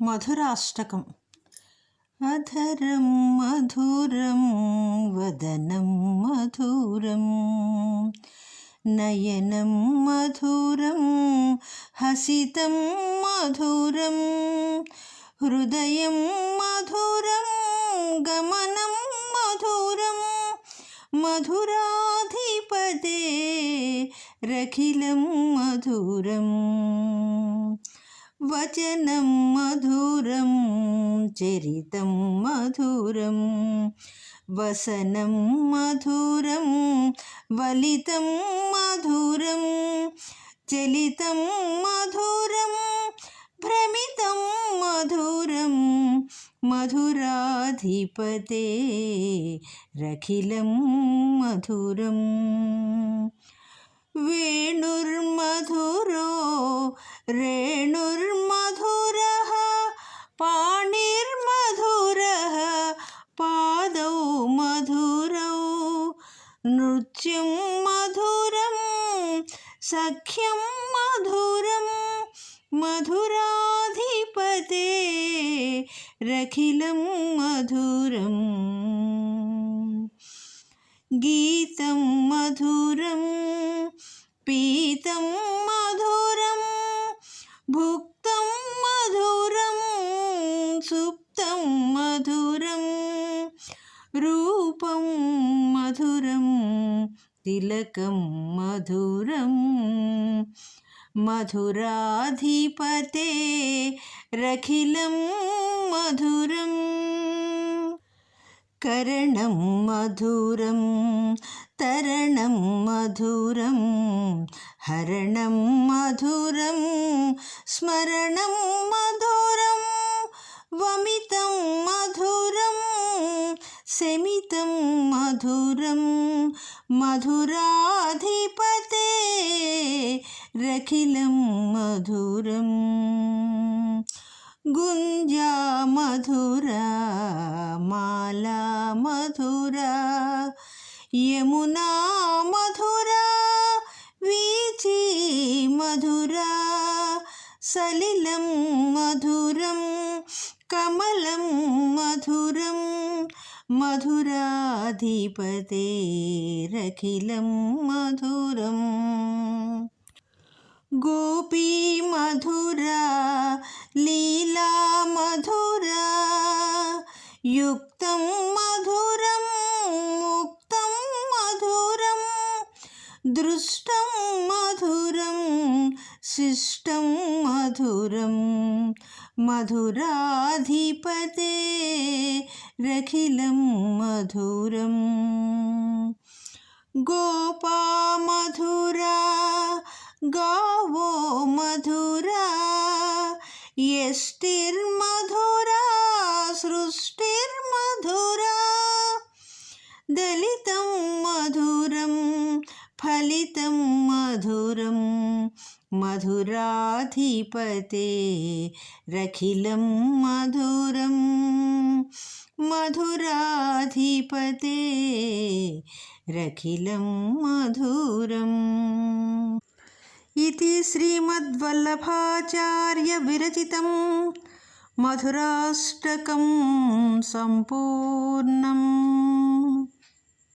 మధురాష్టకం. అధరం మధురం వదనం మధురం నయనం మధురం హసితం మధురం హృదయం మధురం గమనం మధురం మధురాధిపతే రఖిలం మధురం. వచనం మధురం చరితం మధురం. వసనం మధురం వలితం మధురం. చలితం మధురం భ్రమితం మధురం. మధురాధిపతే రఖిలం మధురం. వేణుర్మధురో రే నృత్యం మధురం సఖ్యం మధురం మధురాధిపతే రఖిలం మధురం. గీతం మధురం పీతం మధురం భుక్ రూపం మధురం తిలకం మధురం. మధురాధిపతే రఖిలం మధురం కరణం మధురం తరణం మధురం హరణం మధురం స్మరణం మధురం వమితం మధురం. శమితం మధురం మధురాధిపతే రఖిలం మధురం. గుంజా మధురా మాలా మధురా యమునా మధురా వీచి మధురా సలిలం మధురం కమలం మధురం మధురాధిపతేరఖిలం మధురం. గోపీ మధురా లీలా మధురా యుక్తం మధురం ముక్తం మధురం దృష్టం మధురం శిష్టం మధురం. మధురాధిపతే రఖిలం మధురం గోపా మధురా గావో మధురా యష్టిర్మధురా సృష్టిర్మధురా దళితం మధురం ఫలితం మధురాధిపతే రఖిలం మధురం మధురాధిపతే రఖిలం మధురం ఇది శ్రీమద్వల్లభాచార్య విరచితం మధురాష్టకం సంపూర్ణం